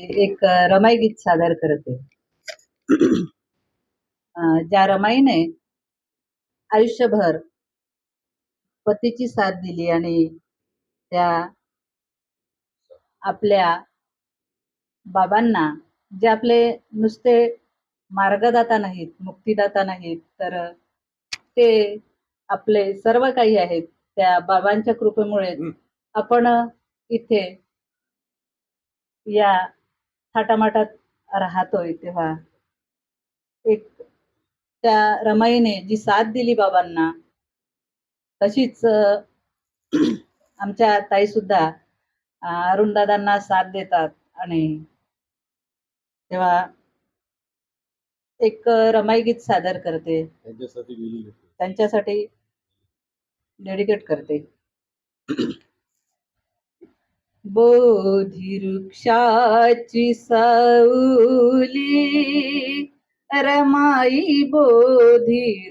एक रमाई गीत सादर करते ज्या रमाईने आयुष्यभर पतीची साथ दिली आणि त्या आपल्या बाबांना जे आपले नुसते मार्गदाता नाहीत मुक्तिदाता नाहीत तर ते आपले सर्व काही आहेत त्या बाबांच्या कृपेमुळे आपण इथे या थाटामाटात राहतोय तेव्हा. एक त्या रमाईने जी साथ दिली बाबांना तशीच आमच्या ताई सुद्धा अरुणदादांना साथ देतात आणि तेव्हा एक रमाई गीत सादर करते. त्यांच्यासाठी डेडिकेट करते. बोधिवृक्षाची सावली रमाई बोधिवृक्षाची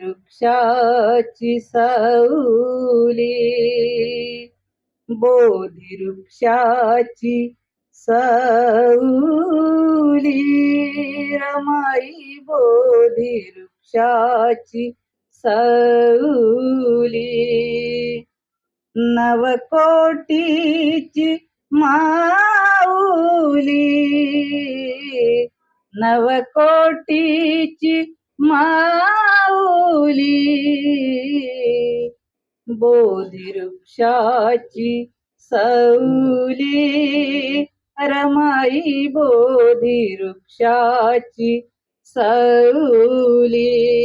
सावली बोधिवृक्षाची सावली रमाई बोधिवृक्षाची सावली नवकोटीची माऊली. नवकोटीची माऊली. बोधिवृक्षाची सौली. रमाई बोधिवृक्षाची सौली.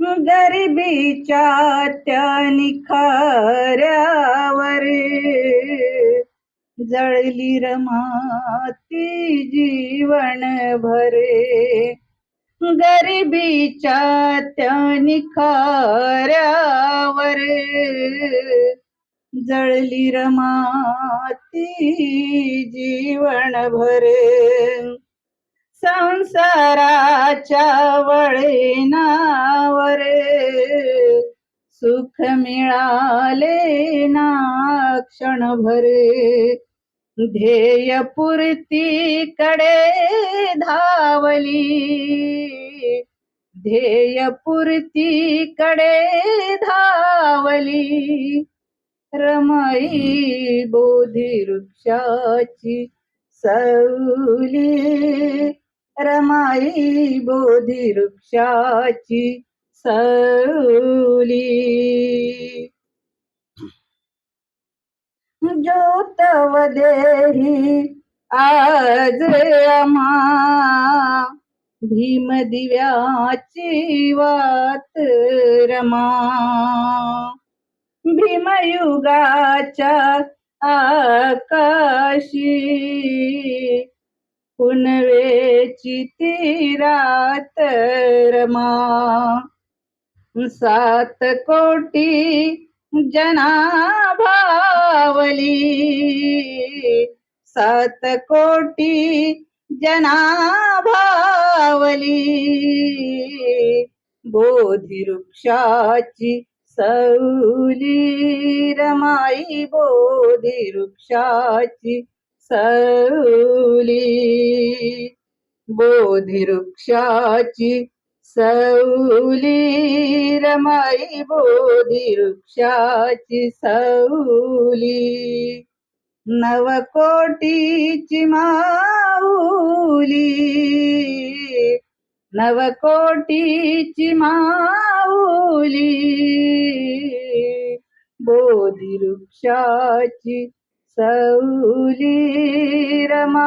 गरिबीच्या त्या निखाऱ्यावर जळली रमाती जीवन भरे. गरिबीच्या त्या निखाऱ्यावर जळली रमाती जीवन भरे. संसाराच्या वळणावर सुख मिळाले ना क्षणभरे. ध्येयकडे धावली. ध्येयकडे धावली. रमाई बोधी वृक्षाची सौली रमाई बोधी वृक्षाची सौली ज्योतवदेही आज अमा भीम दिव्याची वात रमा. भीमयुगाच्या आकाशी पुनवेची तीरात रमा सात कोटी जनाभावली सात कोटी जनाभावली बोधिवृक्षाची सौली रमाई बोधिवृक्षाची सौली बोधिवृक्षाची सौली रमाई बोधिवृक्षाची सौली नवकोटीची माऊली नवकोटीची माऊली बोधी वृक्षाची रमा